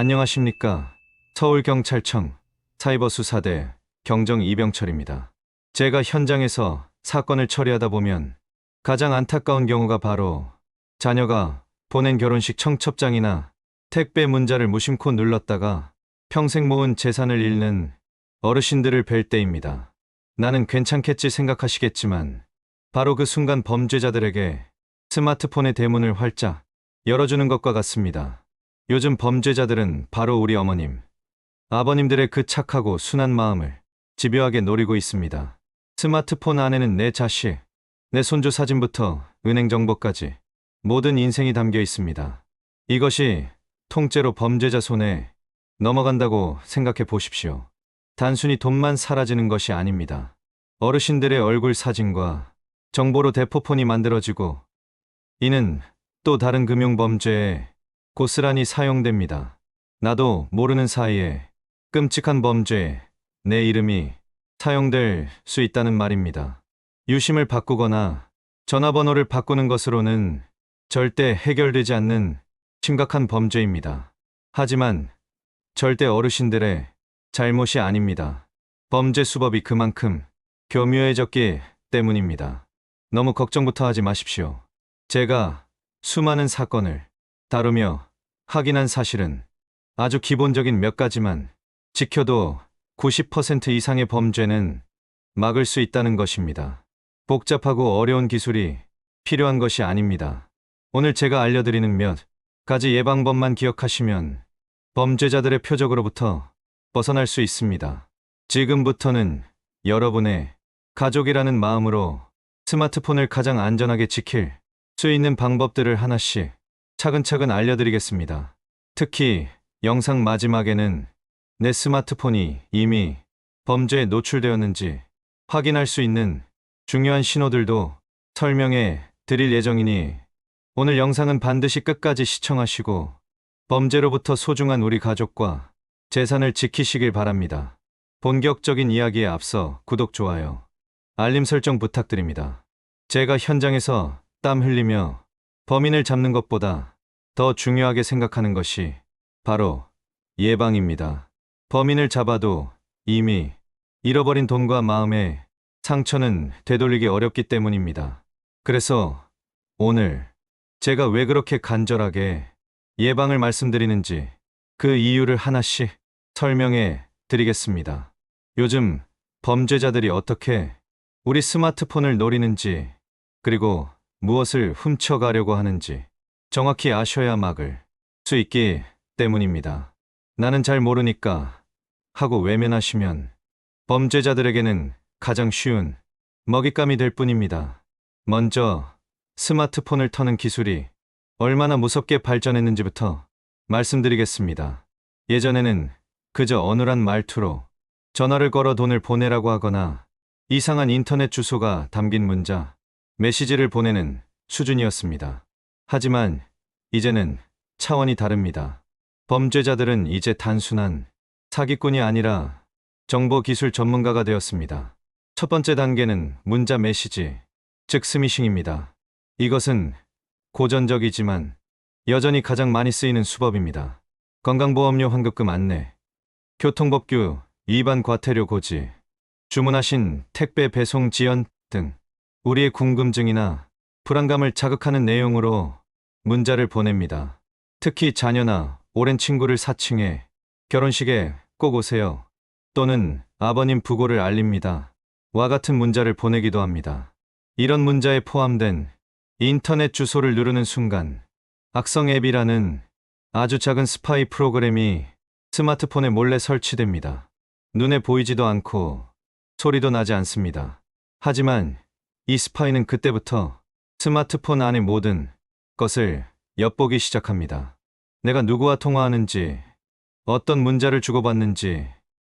안녕하십니까. 서울경찰청 사이버수사대 경정 이병철입니다. 제가 현장에서 사건을 처리하다 보면 가장 안타까운 경우가 바로 자녀가 보낸 결혼식 청첩장이나 택배 문자를 무심코 눌렀다가 평생 모은 재산을 잃는 어르신들을 뵐 때입니다. 나는 괜찮겠지 생각하시겠지만 바로 그 순간 범죄자들에게 스마트폰의 대문을 활짝 열어주는 것과 같습니다. 요즘 범죄자들은 바로 우리 어머님, 아버님들의 그 착하고 순한 마음을 집요하게 노리고 있습니다. 스마트폰 안에는 내 자식, 내 손주 사진부터 은행 정보까지 모든 인생이 담겨 있습니다. 이것이 통째로 범죄자 손에 넘어간다고 생각해 보십시오. 단순히 돈만 사라지는 것이 아닙니다. 어르신들의 얼굴 사진과 정보로 대포폰이 만들어지고 이는 또 다른 금융범죄에 고스란히 사용됩니다. 나도 모르는 사이에 끔찍한 범죄에 내 이름이 사용될 수 있다는 말입니다. 유심을 바꾸거나 전화번호를 바꾸는 것으로는 절대 해결되지 않는 심각한 범죄입니다. 하지만 절대 어르신들의 잘못이 아닙니다. 범죄 수법이 그만큼 교묘해졌기 때문입니다. 너무 걱정부터 하지 마십시오. 제가 수많은 사건을 다루며 확인한 사실은 아주 기본적인 몇 가지만 지켜도 90% 이상의 범죄는 막을 수 있다는 것입니다. 복잡하고 어려운 기술이 필요한 것이 아닙니다. 오늘 제가 알려드리는 몇 가지 예방법만 기억하시면 범죄자들의 표적으로부터 벗어날 수 있습니다. 지금부터는 여러분의 가족이라는 마음으로 스마트폰을 가장 안전하게 지킬 수 있는 방법들을 하나씩 차근차근 알려드리겠습니다. 특히 영상 마지막에는 내 스마트폰이 이미 범죄에 노출되었는지 확인할 수 있는 중요한 신호들도 설명해 드릴 예정이니 오늘 영상은 반드시 끝까지 시청하시고 범죄로부터 소중한 우리 가족과 재산을 지키시길 바랍니다. 본격적인 이야기에 앞서 구독, 좋아요, 알림 설정 부탁드립니다. 제가 현장에서 땀 흘리며 범인을 잡는 것보다 더 중요하게 생각하는 것이 바로 예방입니다. 범인을 잡아도 이미 잃어버린 돈과 마음의 상처는 되돌리기 어렵기 때문입니다. 그래서 오늘 제가 왜 그렇게 간절하게 예방을 말씀드리는지 그 이유를 하나씩 설명해 드리겠습니다. 요즘 범죄자들이 어떻게 우리 스마트폰을 노리는지 그리고 무엇을 훔쳐가려고 하는지 정확히 아셔야 막을 수 있기 때문입니다. 나는 잘 모르니까 하고 외면하시면 범죄자들에게는 가장 쉬운 먹잇감이 될 뿐입니다. 먼저 스마트폰을 터는 기술이 얼마나 무섭게 발전했는지부터 말씀드리겠습니다. 예전에는 그저 어눌한 말투로 전화를 걸어 돈을 보내라고 하거나 이상한 인터넷 주소가 담긴 문자, 메시지를 보내는 수준이었습니다. 하지만 이제는 차원이 다릅니다. 범죄자들은 이제 단순한 사기꾼이 아니라 정보 기술 전문가가 되었습니다. 첫 번째 단계는 문자 메시지, 즉 스미싱입니다. 이것은 고전적이지만 여전히 가장 많이 쓰이는 수법입니다. 건강보험료 환급금 안내, 교통법규 위반 과태료 고지, 주문하신 택배 배송 지연 등 우리의 궁금증이나 불안감을 자극하는 내용으로 문자를 보냅니다. 특히 자녀나 오랜 친구를 사칭해 결혼식에 꼭 오세요. 또는 아버님 부고를 알립니다. 와 같은 문자를 보내기도 합니다. 이런 문자에 포함된 인터넷 주소를 누르는 순간 악성 앱이라는 아주 작은 스파이 프로그램이 스마트폰에 몰래 설치됩니다. 눈에 보이지도 않고 소리도 나지 않습니다. 하지만 이 스파이는 그때부터 스마트폰 안의 모든 것을 엿보기 시작합니다. 내가 누구와 통화하는지, 어떤 문자를 주고받는지,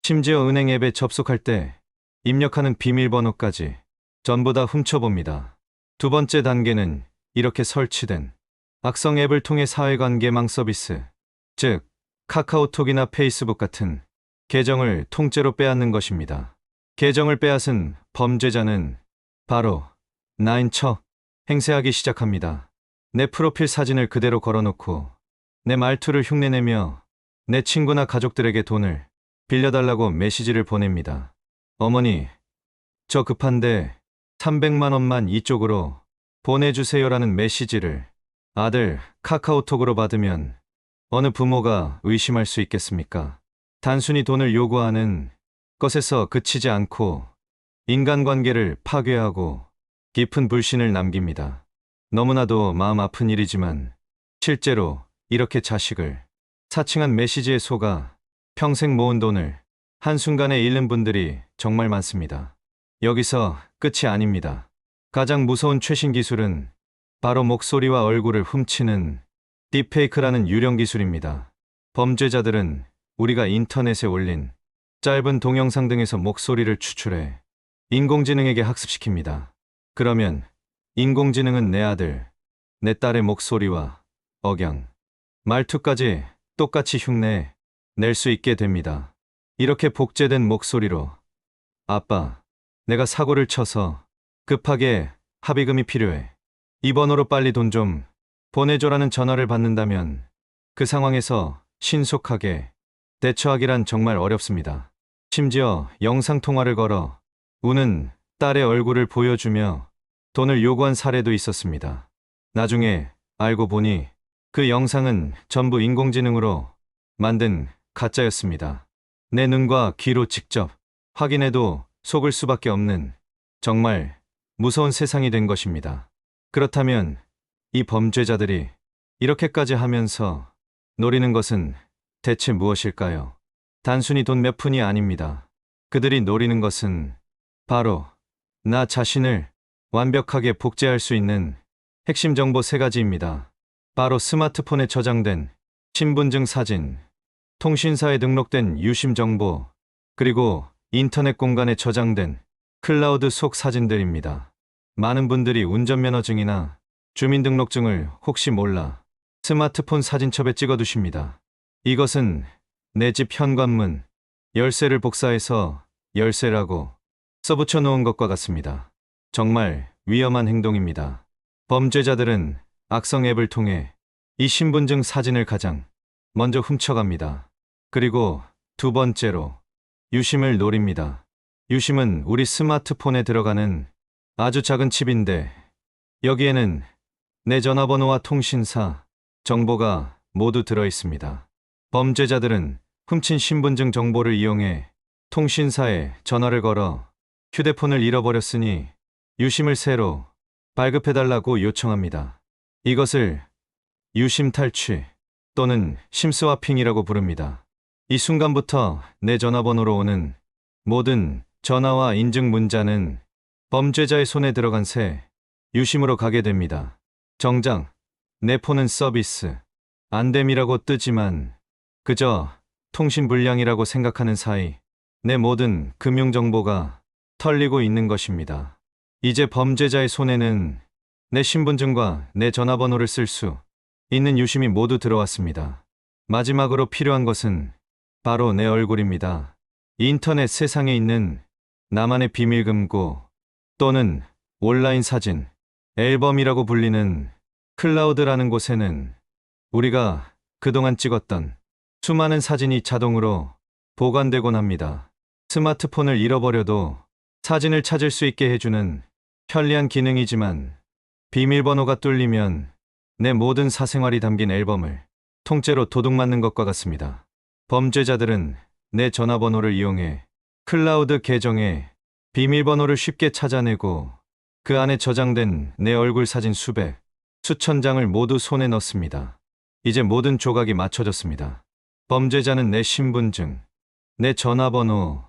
심지어 은행 앱에 접속할 때 입력하는 비밀번호까지 전부 다 훔쳐봅니다. 두 번째 단계는 이렇게 설치된 악성 앱을 통해 사회관계망 서비스, 즉 카카오톡이나 페이스북 같은 계정을 통째로 빼앗는 것입니다. 계정을 빼앗은 범죄자는 바로 나인 척 행세하기 시작합니다. 내 프로필 사진을 그대로 걸어놓고 내 말투를 흉내내며 내 친구나 가족들에게 돈을 빌려달라고 메시지를 보냅니다. 어머니, 저 급한데 300만 원만 이쪽으로 보내주세요라는 메시지를 아들 카카오톡으로 받으면 어느 부모가 의심할 수 있겠습니까? 단순히 돈을 요구하는 것에서 그치지 않고 인간관계를 파괴하고 깊은 불신을 남깁니다. 너무나도 마음 아픈 일이지만 실제로 이렇게 자식을 사칭한 메시지에 속아 평생 모은 돈을 한순간에 잃는 분들이 정말 많습니다. 여기서 끝이 아닙니다. 가장 무서운 최신 기술은 바로 목소리와 얼굴을 훔치는 딥페이크라는 유령 기술입니다. 범죄자들은 우리가 인터넷에 올린 짧은 동영상 등에서 목소리를 추출해 인공지능에게 학습시킵니다. 그러면 인공지능은 내 아들, 내 딸의 목소리와 억양, 말투까지 똑같이 흉내 낼 수 있게 됩니다. 이렇게 복제된 목소리로 아빠, 내가 사고를 쳐서 급하게 합의금이 필요해. 이 번호로 빨리 돈 좀 보내줘라는 전화를 받는다면 그 상황에서 신속하게 대처하기란 정말 어렵습니다. 심지어 영상통화를 걸어 우는 딸의 얼굴을 보여주며 돈을 요구한 사례도 있었습니다. 나중에 알고 보니 그 영상은 전부 인공지능으로 만든 가짜였습니다. 내 눈과 귀로 직접 확인해도 속을 수밖에 없는 정말 무서운 세상이 된 것입니다. 그렇다면 이 범죄자들이 이렇게까지 하면서 노리는 것은 대체 무엇일까요? 단순히 돈 몇 푼이 아닙니다. 그들이 노리는 것은 바로 나 자신을 완벽하게 복제할 수 있는 핵심 정보 세 가지입니다. 바로 스마트폰에 저장된 신분증 사진, 통신사에 등록된 유심 정보, 그리고 인터넷 공간에 저장된 클라우드 속 사진들입니다. 많은 분들이 운전면허증이나 주민등록증을 혹시 몰라 스마트폰 사진첩에 찍어두십니다. 이것은 내 집 현관문, 열쇠를 복사해서 열쇠라고 써붙여 놓은 것과 같습니다. 정말 위험한 행동입니다. 범죄자들은 악성 앱을 통해 이 신분증 사진을 가장 먼저 훔쳐갑니다. 그리고 두 번째로 유심을 노립니다. 유심은 우리 스마트폰에 들어가는 아주 작은 칩인데 여기에는 내 전화번호와 통신사 정보가 모두 들어 있습니다. 범죄자들은 훔친 신분증 정보를 이용해 통신사에 전화를 걸어 휴대폰을 잃어버렸으니 유심을 새로 발급해달라고 요청합니다. 이것을 유심 탈취 또는 심스와핑이라고 부릅니다. 이 순간부터 내 전화번호로 오는 모든 전화와 인증 문자는 범죄자의 손에 들어간 새 유심으로 가게 됩니다. 정작 내 폰은 서비스 안됨이라고 뜨지만 그저 통신 불량이라고 생각하는 사이 내 모든 금융 정보가 털리고 있는 것입니다. 이제 범죄자의 손에는 내 신분증과 내 전화번호를 쓸 수 있는 유심이 모두 들어왔습니다. 마지막으로 필요한 것은 바로 내 얼굴입니다. 인터넷 세상에 있는 나만의 비밀 금고 또는 온라인 사진, 앨범이라고 불리는 클라우드라는 곳에는 우리가 그동안 찍었던 수많은 사진이 자동으로 보관되곤 합니다. 스마트폰을 잃어버려도 사진을 찾을 수 있게 해주는 편리한 기능이지만 비밀번호가 뚫리면 내 모든 사생활이 담긴 앨범을 통째로 도둑맞는 것과 같습니다. 범죄자들은 내 전화번호를 이용해 클라우드 계정에 비밀번호를 쉽게 찾아내고 그 안에 저장된 내 얼굴 사진 수백, 수천 장을 모두 손에 넣습니다. 이제 모든 조각이 맞춰졌습니다. 범죄자는 내 신분증, 내 전화번호,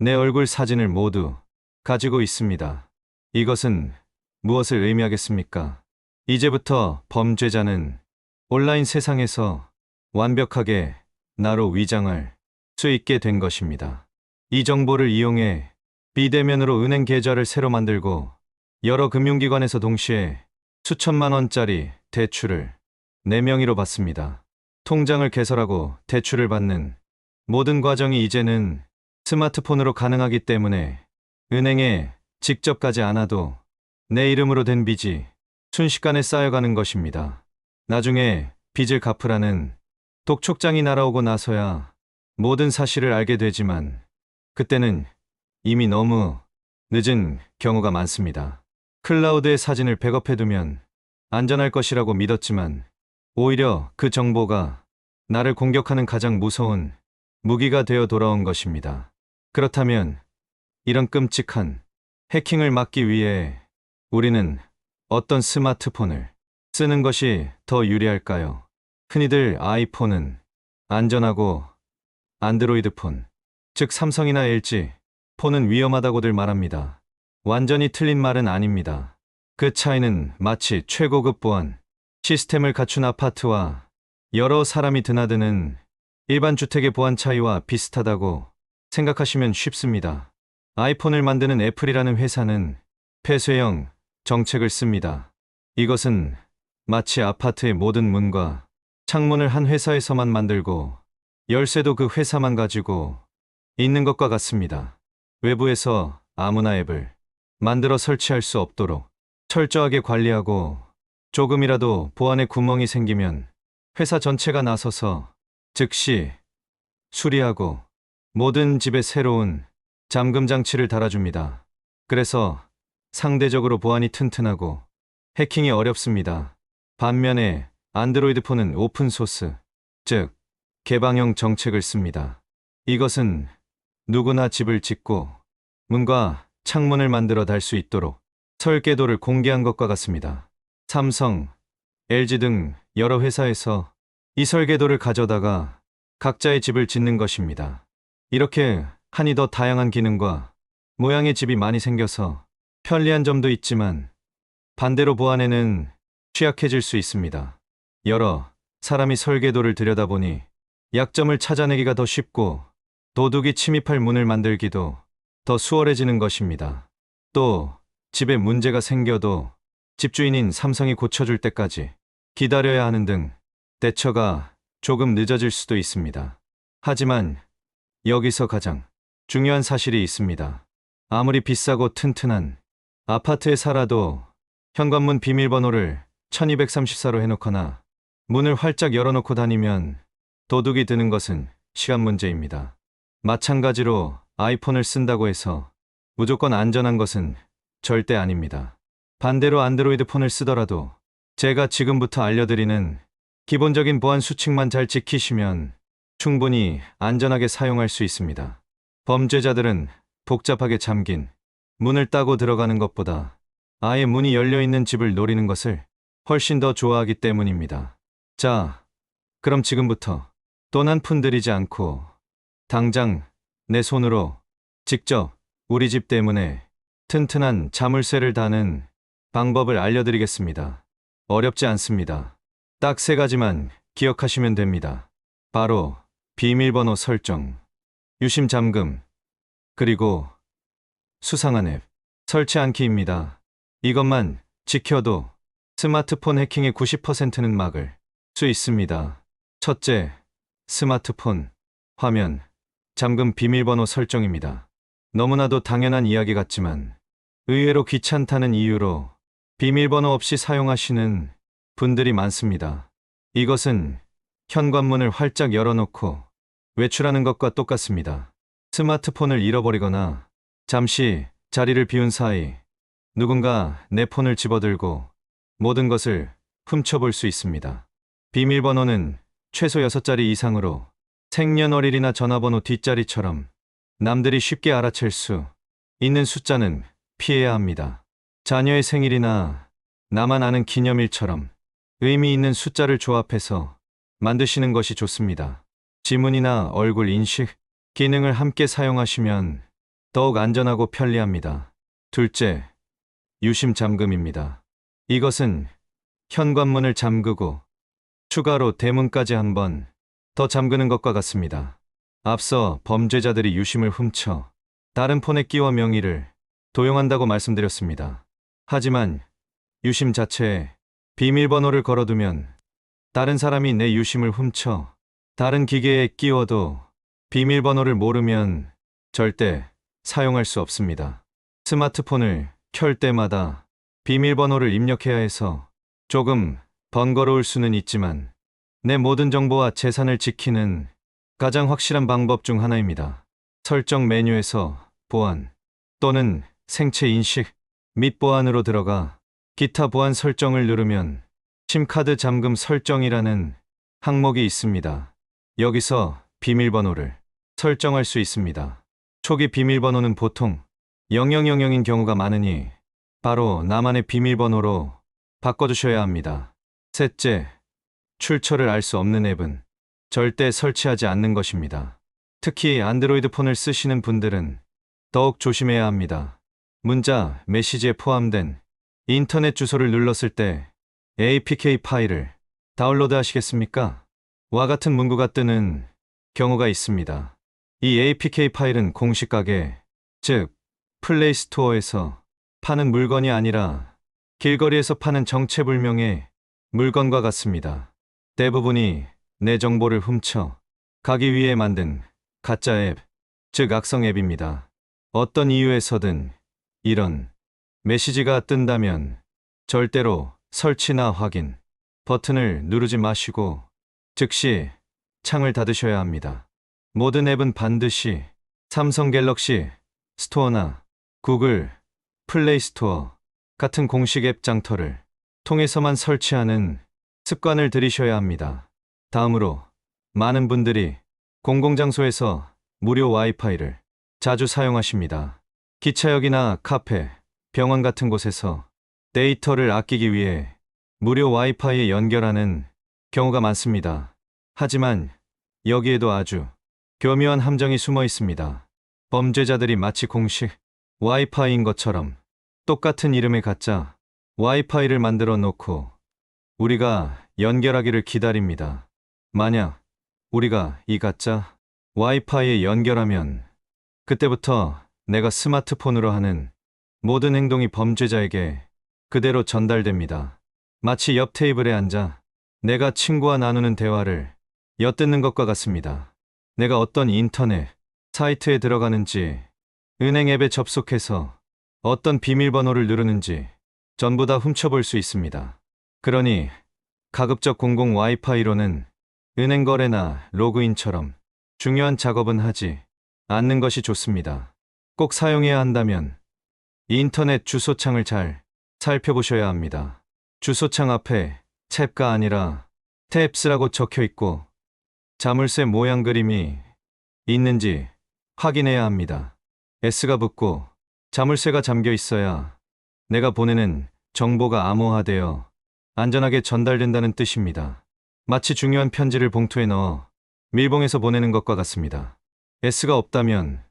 내 얼굴 사진을 모두 가지고 있습니다. 이것은 무엇을 의미하겠습니까? 이제부터 범죄자는 온라인 세상에서 완벽하게 나로 위장할 수 있게 된 것입니다. 이 정보를 이용해 비대면으로 은행 계좌를 새로 만들고 여러 금융기관에서 동시에 수천만 원짜리 대출을 내 명의로 받습니다. 통장을 개설하고 대출을 받는 모든 과정이 이제는 스마트폰으로 가능하기 때문에 은행에 직접 가지 않아도 내 이름으로 된 빚이 순식간에 쌓여가는 것입니다. 나중에 빚을 갚으라는 독촉장이 날아오고 나서야 모든 사실을 알게 되지만 그때는 이미 너무 늦은 경우가 많습니다. 클라우드에 사진을 백업해두면 안전할 것이라고 믿었지만 오히려 그 정보가 나를 공격하는 가장 무서운 무기가 되어 돌아온 것입니다. 그렇다면 이런 끔찍한 해킹을 막기 위해 우리는 어떤 스마트폰을 쓰는 것이 더 유리할까요? 흔히들 아이폰은 안전하고 안드로이드 폰, 즉 삼성이나 LG 폰은 위험하다고들 말합니다. 완전히 틀린 말은 아닙니다. 그 차이는 마치 최고급 보안 시스템을 갖춘 아파트와 여러 사람이 드나드는 일반 주택의 보안 차이와 비슷하다고 생각하시면 쉽습니다. 아이폰을 만드는 애플이라는 회사는 폐쇄형 정책을 씁니다. 이것은 마치 아파트의 모든 문과 창문을 한 회사에서만 만들고 열쇠도 그 회사만 가지고 있는 것과 같습니다. 외부에서 아무나 앱을 만들어 설치할 수 없도록 철저하게 관리하고 조금이라도 보안에 구멍이 생기면 회사 전체가 나서서 즉시 수리하고 모든 집에 새로운 잠금 장치를 달아줍니다. 그래서 상대적으로 보안이 튼튼하고 해킹이 어렵습니다. 반면에 안드로이드 폰은 오픈소스, 즉 개방형 정책을 씁니다. 이것은 누구나 집을 짓고 문과 창문을 만들어 달 수 있도록 설계도를 공개한 것과 같습니다. 삼성, LG 등 여러 회사에서 이 설계도를 가져다가 각자의 집을 짓는 것입니다. 이렇게 하니 더 다양한 기능과 모양의 집이 많이 생겨서 편리한 점도 있지만 반대로 보안에는 취약해질 수 있습니다. 여러 사람이 설계도를 들여다보니 약점을 찾아내기가 더 쉽고 도둑이 침입할 문을 만들기도 더 수월해지는 것입니다. 또 집에 문제가 생겨도 집주인인 삼성이 고쳐줄 때까지 기다려야 하는 등 대처가 조금 늦어질 수도 있습니다. 하지만 여기서 가장 중요한 사실이 있습니다. 아무리 비싸고 튼튼한 아파트에 살아도 현관문 비밀번호를 1234로 해놓거나 문을 활짝 열어놓고 다니면 도둑이 드는 것은 시간 문제입니다. 마찬가지로 아이폰을 쓴다고 해서 무조건 안전한 것은 절대 아닙니다. 반대로 안드로이드 폰을 쓰더라도 제가 지금부터 알려드리는 기본적인 보안 수칙만 잘 지키시면 충분히 안전하게 사용할 수 있습니다. 범죄자들은 복잡하게 잠긴 문을 따고 들어가는 것보다 아예 문이 열려 있는 집을 노리는 것을 훨씬 더 좋아하기 때문입니다. 자, 그럼 지금부터 돈 한 푼 들이지 않고 당장 내 손으로 직접 우리 집 때문에 튼튼한 자물쇠를 다는 방법을 알려드리겠습니다. 어렵지 않습니다. 딱 세 가지만 기억하시면 됩니다. 바로 비밀번호 설정, 유심 잠금, 그리고 수상한 앱 설치 않기입니다. 이것만 지켜도 스마트폰 해킹의 90%는 막을 수 있습니다. 첫째, 스마트폰 화면 잠금 비밀번호 설정입니다. 너무나도 당연한 이야기 같지만 의외로 귀찮다는 이유로 비밀번호 없이 사용하시는 분들이 많습니다. 이것은 현관문을 활짝 열어놓고 외출하는 것과 똑같습니다. 스마트폰을 잃어버리거나 잠시 자리를 비운 사이 누군가 내 폰을 집어들고 모든 것을 훔쳐볼 수 있습니다. 비밀번호는 최소 6자리 이상으로 생년월일이나 전화번호 뒷자리처럼 남들이 쉽게 알아챌 수 있는 숫자는 피해야 합니다. 자녀의 생일이나 나만 아는 기념일처럼 의미 있는 숫자를 조합해서 만드시는 것이 좋습니다. 지문이나 얼굴 인식 기능을 함께 사용하시면 더욱 안전하고 편리합니다. 둘째, 유심 잠금입니다. 이것은 현관문을 잠그고 추가로 대문까지 한 번 더 잠그는 것과 같습니다. 앞서 범죄자들이 유심을 훔쳐 다른 폰에 끼워 명의를 도용한다고 말씀드렸습니다. 하지만 유심 자체에 비밀번호를 걸어두면 다른 사람이 내 유심을 훔쳐 다른 기계에 끼워도 비밀번호를 모르면 절대 사용할 수 없습니다. 스마트폰을 켤 때마다 비밀번호를 입력해야 해서 조금 번거로울 수는 있지만 내 모든 정보와 재산을 지키는 가장 확실한 방법 중 하나입니다. 설정 메뉴에서 보안 또는 생체 인식 및 보안으로 들어가 기타 보안 설정을 누르면 심카드 잠금 설정이라는 항목이 있습니다. 여기서 비밀번호를 설정할 수 있습니다. 초기 비밀번호는 보통 0000인 경우가 많으니 바로 나만의 비밀번호로 바꿔주셔야 합니다. 셋째, 출처를 알 수 없는 앱은 절대 설치하지 않는 것입니다. 특히 안드로이드 폰을 쓰시는 분들은 더욱 조심해야 합니다. 문자, 메시지에 포함된 인터넷 주소를 눌렀을 때 APK 파일을 다운로드 하시겠습니까? 와 같은 문구가 뜨는 경우가 있습니다. 이 APK 파일은 공식 가게, 즉 플레이 스토어에서 파는 물건이 아니라 길거리에서 파는 정체불명의 물건과 같습니다. 대부분이 내 정보를 훔쳐 가기 위해 만든 가짜 앱, 즉 악성 앱입니다. 어떤 이유에서든 이런 메시지가 뜬다면 절대로 설치나 확인 버튼을 누르지 마시고 즉시 창을 닫으셔야 합니다. 모든 앱은 반드시 삼성 갤럭시 스토어나 구글 플레이 스토어 같은 공식 앱 장터를 통해서만 설치하는 습관을 들이셔야 합니다. 다음으로 많은 분들이 공공장소에서 무료 와이파이를 자주 사용하십니다. 기차역이나 카페, 병원 같은 곳에서 데이터를 아끼기 위해 무료 와이파이에 연결하는 경우가 많습니다. 하지만 여기에도 아주 교묘한 함정이 숨어 있습니다. 범죄자들이 마치 공식 와이파이인 것처럼 똑같은 이름의 가짜 와이파이를 만들어 놓고 우리가 연결하기를 기다립니다. 만약 우리가 이 가짜 와이파이에 연결하면 그때부터 내가 스마트폰으로 하는 모든 행동이 범죄자에게 그대로 전달됩니다. 마치 옆 테이블에 앉아 내가 친구와 나누는 대화를 엿듣는 것과 같습니다. 내가 어떤 인터넷 사이트에 들어가는지, 은행 앱에 접속해서 어떤 비밀번호를 누르는지 전부 다 훔쳐볼 수 있습니다. 그러니 가급적 공공 와이파이로는 은행 거래나 로그인처럼 중요한 작업은 하지 않는 것이 좋습니다. 꼭 사용해야 한다면 인터넷 주소창을 잘 살펴보셔야 합니다. 주소창 앞에 탭가 아니라 탭스라고 적혀 있고 자물쇠 모양 그림이 있는지 확인해야 합니다. S가 붙고 자물쇠가 잠겨 있어야 내가 보내는 정보가 암호화되어 안전하게 전달된다는 뜻입니다. 마치 중요한 편지를 봉투에 넣어 밀봉해서 보내는 것과 같습니다. S가 없다면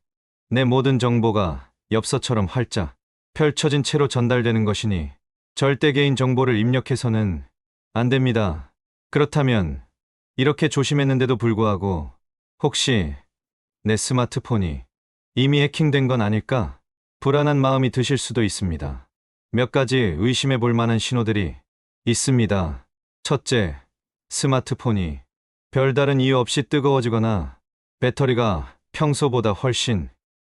내 모든 정보가 엽서처럼 활짝 펼쳐진 채로 전달되는 것이니 절대 개인 정보를 입력해서는 안 됩니다. 그렇다면 이렇게 조심했는데도 불구하고 혹시 내 스마트폰이 이미 해킹된 건 아닐까? 불안한 마음이 드실 수도 있습니다. 몇 가지 의심해 볼 만한 신호들이 있습니다. 첫째, 스마트폰이 별다른 이유 없이 뜨거워지거나 배터리가 평소보다 훨씬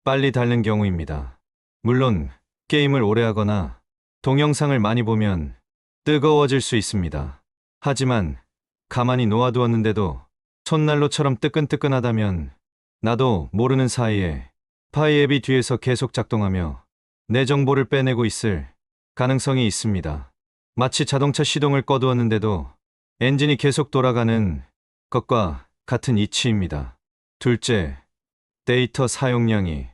빨리 닳는 경우입니다. 물론 게임을 오래 하거나 동영상을 많이 보면 뜨거워질 수 있습니다. 하지만 가만히 놓아두었는데도 손난로처럼 뜨끈뜨끈하다면 나도 모르는 사이에 파이 앱이 뒤에서 계속 작동하며 내 정보를 빼내고 있을 가능성이 있습니다. 마치 자동차 시동을 꺼두었는데도 엔진이 계속 돌아가는 것과 같은 이치입니다. 둘째, 데이터 사용량이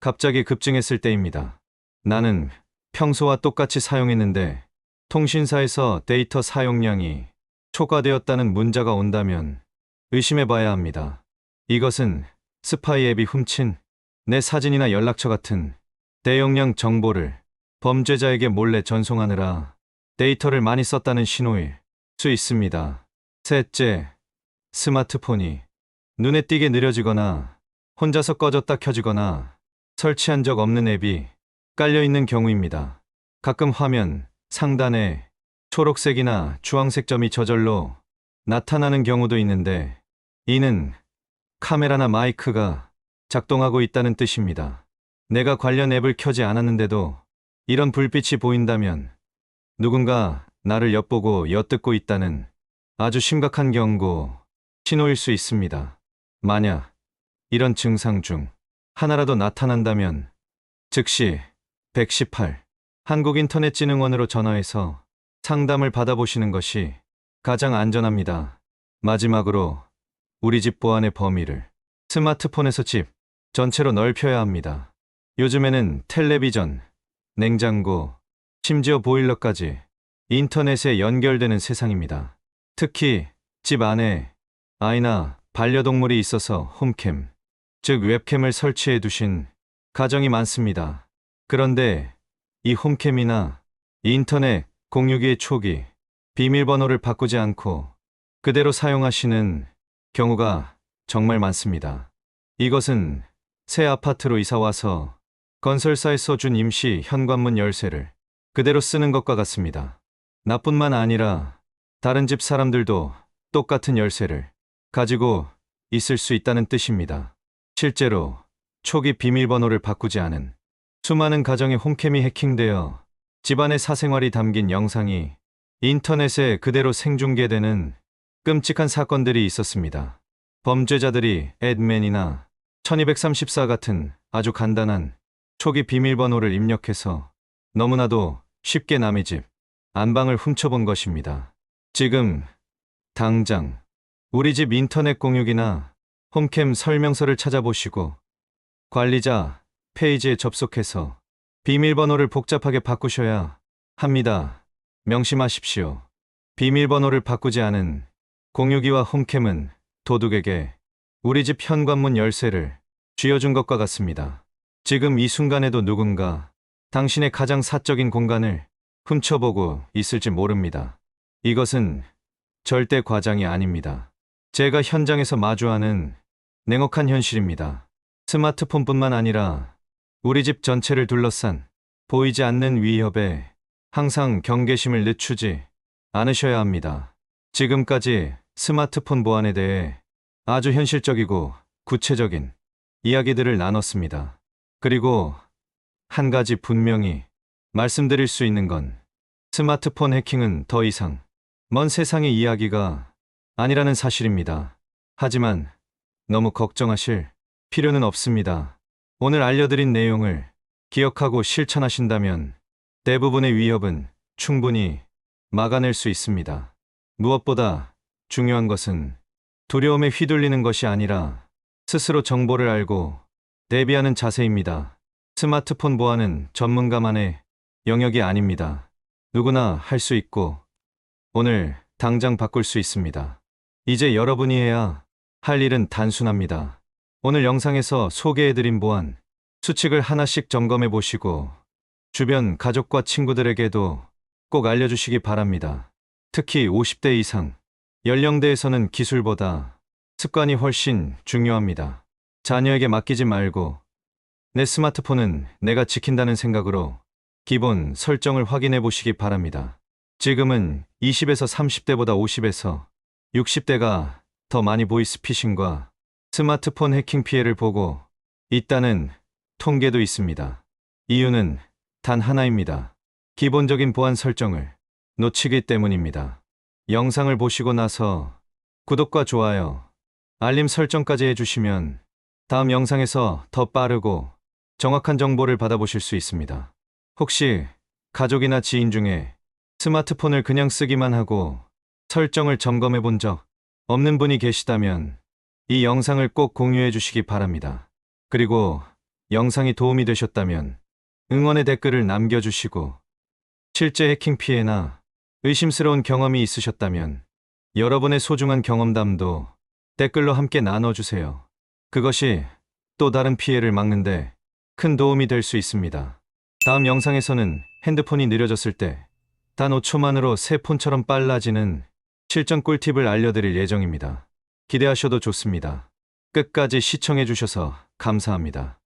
갑자기 급증했을 때입니다. 나는 평소와 똑같이 사용했는데 통신사에서 데이터 사용량이 초과되었다는 문자가 온다면 의심해 봐야 합니다. 이것은 스파이 앱이 훔친 내 사진이나 연락처 같은 대용량 정보를 범죄자에게 몰래 전송하느라 데이터를 많이 썼다는 신호일 수 있습니다. 셋째, 스마트폰이 눈에 띄게 느려지거나 혼자서 꺼졌다 켜지거나 설치한 적 없는 앱이 깔려 있는 경우입니다. 가끔 화면 상단에 초록색이나 주황색 점이 저절로 나타나는 경우도 있는데 이는 카메라나 마이크가 작동하고 있다는 뜻입니다. 내가 관련 앱을 켜지 않았는데도 이런 불빛이 보인다면 누군가 나를 엿보고 엿듣고 있다는 아주 심각한 경고, 신호일 수 있습니다. 만약 이런 증상 중 하나라도 나타난다면 즉시 118 한국인터넷진흥원으로 전화해서 상담을 받아보시는 것이 가장 안전합니다. 마지막으로 우리 집 보안의 범위를 스마트폰에서 집 전체로 넓혀야 합니다. 요즘에는 텔레비전, 냉장고, 심지어 보일러까지 인터넷에 연결되는 세상입니다. 특히 집 안에 아이나 반려동물이 있어서 홈캠, 즉 웹캠을 설치해 두신 가정이 많습니다. 그런데 이 홈캠이나 인터넷 공유기의 초기 비밀번호를 바꾸지 않고 그대로 사용하시는 경우가 정말 많습니다. 이것은 새 아파트로 이사 와서 건설사에서 준 임시 현관문 열쇠를 그대로 쓰는 것과 같습니다. 나뿐만 아니라 다른 집 사람들도 똑같은 열쇠를 가지고 있을 수 있다는 뜻입니다. 실제로 초기 비밀번호를 바꾸지 않은 수많은 가정의 홈캠이 해킹되어 집안의 사생활이 담긴 영상이 인터넷에 그대로 생중계되는 끔찍한 사건들이 있었습니다. 범죄자들이 애드맨이나 1234 같은 아주 간단한 초기 비밀번호를 입력해서 너무나도 쉽게 남의 집 안방을 훔쳐본 것입니다. 지금 당장 우리 집 인터넷 공유기나 홈캠 설명서를 찾아보시고 관리자 페이지에 접속해서 비밀번호를 복잡하게 바꾸셔야 합니다. 명심하십시오. 비밀번호를 바꾸지 않은 공유기와 홈캠은 도둑에게 우리 집 현관문 열쇠를 쥐어준 것과 같습니다. 지금 이 순간에도 누군가 당신의 가장 사적인 공간을 훔쳐보고 있을지 모릅니다. 이것은 절대 과장이 아닙니다. 제가 현장에서 마주하는 냉혹한 현실입니다. 스마트폰뿐만 아니라 우리 집 전체를 둘러싼 보이지 않는 위협에 항상 경계심을 늦추지 않으셔야 합니다. 지금까지 스마트폰 보안에 대해 아주 현실적이고 구체적인 이야기들을 나눴습니다. 그리고 한 가지 분명히 말씀드릴 수 있는 건 스마트폰 해킹은 더 이상 먼 세상의 이야기가 아니라는 사실입니다. 하지만 너무 걱정하실 필요는 없습니다. 오늘 알려드린 내용을 기억하고 실천하신다면 대부분의 위협은 충분히 막아낼 수 있습니다. 무엇보다 중요한 것은 두려움에 휘둘리는 것이 아니라 스스로 정보를 알고 대비하는 자세입니다. 스마트폰 보안은 전문가만의 영역이 아닙니다. 누구나 할 수 있고 오늘 당장 바꿀 수 있습니다. 이제 여러분이 해야 할 일은 단순합니다. 오늘 영상에서 소개해드린 보안 수칙을 하나씩 점검해 보시고 주변 가족과 친구들에게도 꼭 알려주시기 바랍니다. 특히 50대 이상 연령대에서는 기술보다 습관이 훨씬 중요합니다. 자녀에게 맡기지 말고 내 스마트폰은 내가 지킨다는 생각으로 기본 설정을 확인해 보시기 바랍니다. 지금은 20에서 30대보다 50에서 60대가 더 많이 보이스피싱과 스마트폰 해킹 피해를 보고 있다는 통계도 있습니다. 이유는 단 하나입니다. 기본적인 보안 설정을 놓치기 때문입니다. 영상을 보시고 나서 구독과 좋아요, 알림 설정까지 해주시면 다음 영상에서 더 빠르고 정확한 정보를 받아보실 수 있습니다. 혹시 가족이나 지인 중에 스마트폰을 그냥 쓰기만 하고 설정을 점검해 본 적 없는 분이 계시다면 이 영상을 꼭 공유해 주시기 바랍니다. 그리고 영상이 도움이 되셨다면 응원의 댓글을 남겨주시고 실제 해킹 피해나 의심스러운 경험이 있으셨다면 여러분의 소중한 경험담도 댓글로 함께 나눠주세요. 그것이 또 다른 피해를 막는데 큰 도움이 될 수 있습니다. 다음 영상에서는 핸드폰이 느려졌을 때 단 5초만으로 새 폰처럼 빨라지는 실전 꿀팁을 알려드릴 예정입니다. 기대하셔도 좋습니다. 끝까지 시청해주셔서 감사합니다.